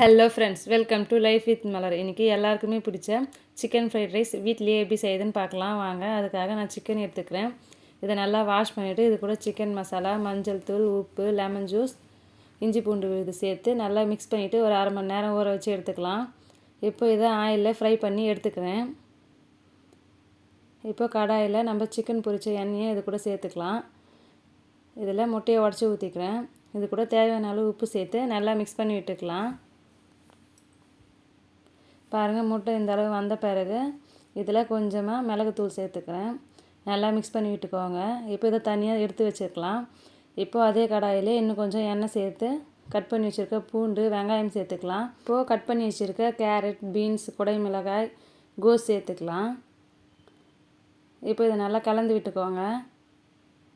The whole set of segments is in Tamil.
Hello friends welcome to life with Malar இன்றைக்கி எல்லாருக்குமே பிடிச்ச சிக்கன் ஃப்ரைட் ரைஸ் வீட்லேயே எப்படி செய்யுதுன்னு பார்க்கலாம். வாங்க அதுக்காக நான் சிக்கன் எடுத்துக்கிறேன். இதை நல்லா வாஷ் பண்ணிவிட்டு இது கூட சிக்கன் மசாலா மஞ்சள் தூள் உப்பு லெமன் ஜூஸ் இஞ்சி பூண்டு இது சேர்த்து நல்லா மிக்ஸ் பண்ணிவிட்டு ஒரு அரை மணி நேரம் ஊற வச்சு எடுத்துக்கலாம். இப்போ இதை ஆயிலில் ஃப்ரை பண்ணி எடுத்துக்கிறேன். இப்போ கடாயில் நம்ம சிக்கன் பொரிச்ச எண்ணெயை இது கூட சேர்த்துக்கலாம். இதில் முட்டையை உடச்சி ஊற்றிக்கிறேன் இது கூட தேவையான அளவு உப்பு சேர்த்து நல்லா மிக்ஸ் பண்ணி விட்டுக்கலாம். பாருங்கள் முட்டை இந்த அளவு வந்த பிறகு இதில் கொஞ்சமாக மிளகுத்தூள் சேர்த்துக்கிறேன். நல்லா மிக்ஸ் பண்ணி விட்டுக்கோங்க. இப்போ இதை தனியாக எடுத்து வச்சுருக்கலாம். இப்போது அதே கடாயில் இன்னும் கொஞ்சம் எண்ணெய் சேர்த்து கட் பண்ணி வச்சுருக்க பூண்டு வெங்காயம் சேர்த்துக்கலாம். இப்போது கட் பண்ணி வச்சுருக்க கேரட் பீன்ஸ் குடை மிளகாய் கோஸ் சேர்த்துக்கலாம். இப்போ இதை நல்லா கலந்து விட்டுக்கோங்க.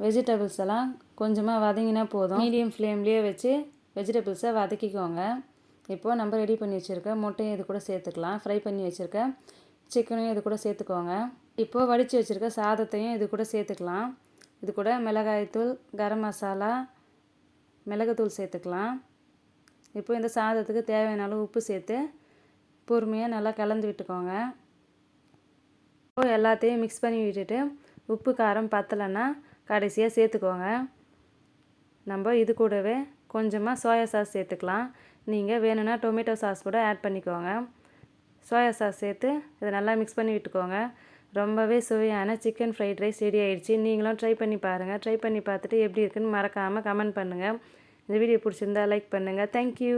வெஜிடபிள்ஸ் எல்லாம் கொஞ்சமாக வதங்கினா போதும். மீடியம் ஃப்ளேம்லேயே வச்சு வெஜிடபிள்ஸை வதக்கிக்கோங்க. இப்போது நம்ம ரெடி பண்ணி வச்சுருக்க முட்டையும் இது கூட சேர்த்துக்கலாம். ஃப்ரை பண்ணி வச்சுருக்க சிக்கனையும் இது கூட சேர்த்துக்கோங்க. இப்போது வடித்து வச்சுருக்க சாதத்தையும் இது கூட சேர்த்துக்கலாம். இது கூட மிளகாய்த்தூள் கரம் மசாலா மிளகுத்தூள் சேர்த்துக்கலாம். இப்போ இந்த சாதத்துக்கு தேவையான அளவு உப்பு சேர்த்து பொறுமையாக நல்லா கலந்து விட்டுக்கோங்க. இப்போ எல்லாத்தையும் மிக்ஸ் பண்ணி விட்டுட்டு உப்பு காரம் பத்தலைன்னா கடைசியாக சேர்த்துக்கோங்க. நம்ம இது கூடவே கொஞ்சமாக சோயா சாஸ் சேர்த்துக்கலாம். நீங்கள் வேணும்னா டொமேட்டோ சாஸ் கூட ஆட் பண்ணிக்கோங்க. சோயா சாஸ் சேர்த்து இதை நல்லா மிக்ஸ் பண்ணி விட்டுக்கோங்க. ரொம்பவே சுவையான சிக்கன் ஃப்ரைட் ரைஸ் ரெடி ஆகிடுச்சு நீங்களும் ட்ரை பண்ணி பாருங்கள் ட்ரை பண்ணி பார்த்துட்டு எப்படி இருக்குன்னு மறக்காமல் கமெண்ட் பண்ணுங்கள் இந்த வீடியோ பிடிச்சிருந்தா லைக் பண்ணுங்கள் தேங்க்யூ